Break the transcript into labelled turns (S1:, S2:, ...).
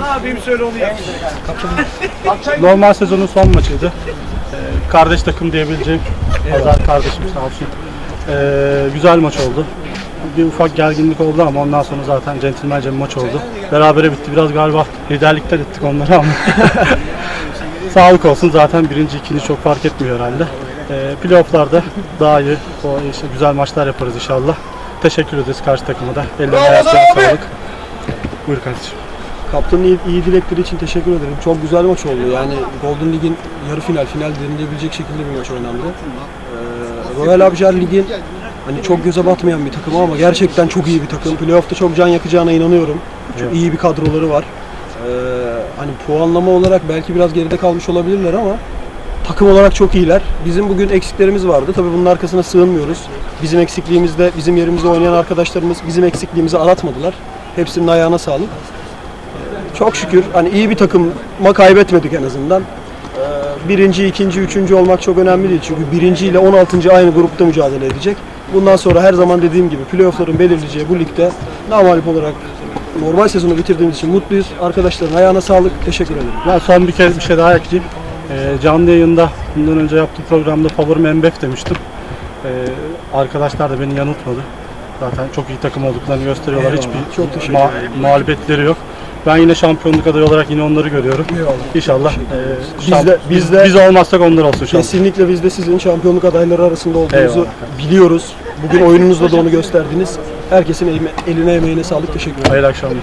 S1: Ne yapayım söyle onu yap.
S2: Normal sezonun son maçıydı. Ee, kardeş takım diyebileceğim. Hazar kardeşim sağ olsun. Ee, güzel maç oldu. Bir ufak gerginlik oldu ama ondan sonra zaten centilmence bir maç oldu. Berabere bitti. Biraz galiba liderlikten ettik onları ama. Sağlık olsun zaten birinci ikinci çok fark etmiyor herhalde. Ee, playofflarda daha iyi o işte güzel maçlar yaparız inşallah. Teşekkür ederiz karşı takıma da. Ellerine ayaklarına sağlık. Buyur kardeşim.
S3: Kaptanın iyi, iyi dilekleri için teşekkür ederim. Çok güzel maç oldu. Yani Golden Lig'in yarı final, final denilebilecek şekilde bir maç oynandı. Ee, Royal Abjar Lig'in hani çok göze batmayan bir takım ama gerçekten çok iyi bir takım. Playoff'ta çok can yakacağına inanıyorum. Çok iyi bir kadroları var. Ee, hani puanlama olarak belki biraz geride kalmış olabilirler ama takım olarak çok iyiler. Bizim bugün eksiklerimiz vardı. Tabii bunun arkasına sığınmıyoruz. Bizim eksikliğimizde, bizim yerimizde oynayan arkadaşlarımız bizim eksikliğimizi aratmadılar. Hepsinin ayağına sağlık. Çok şükür hani iyi bir takıma kaybetmedik en azından. Ee, Birinci, ikinci, üçüncü olmak çok önemli değil. Çünkü birinci ile 16. aynı grupta mücadele edecek. Bundan sonra her zaman dediğim gibi playoffların belirleyeceği bu ligde namalip olarak normal sezonu bitirdiğimiz için mutluyuz. Arkadaşların ayağına sağlık. Teşekkür ederim.
S2: Ben son bir kez bir şey daha ekleyeyim. Ee, canlı yayında bundan önce yaptığım programda favorim Embef demiştim. Ee, arkadaşlar da beni yanıltmadı. Zaten çok iyi takım olduklarını gösteriyorlar.
S3: Eyvallah.
S2: Hiçbir
S3: Çok
S2: ma- mağlubiyetleri yok. Ben yine şampiyonluk adayı olarak yine onları görüyorum.
S3: Eyvallah.
S2: İnşallah. e,
S3: Biz de- biz, de-
S2: biz olmazsak onlar olsun şampiyon.
S3: Kesinlikle biz de sizin şampiyonluk adayları arasında olduğunuzu
S2: Eyvallah.
S3: biliyoruz. Bugün oyununuzda da onu gösterdiniz. Herkesin eline eline emeğine sağlık. Teşekkür ederim.
S2: Hayırlı akşamlar.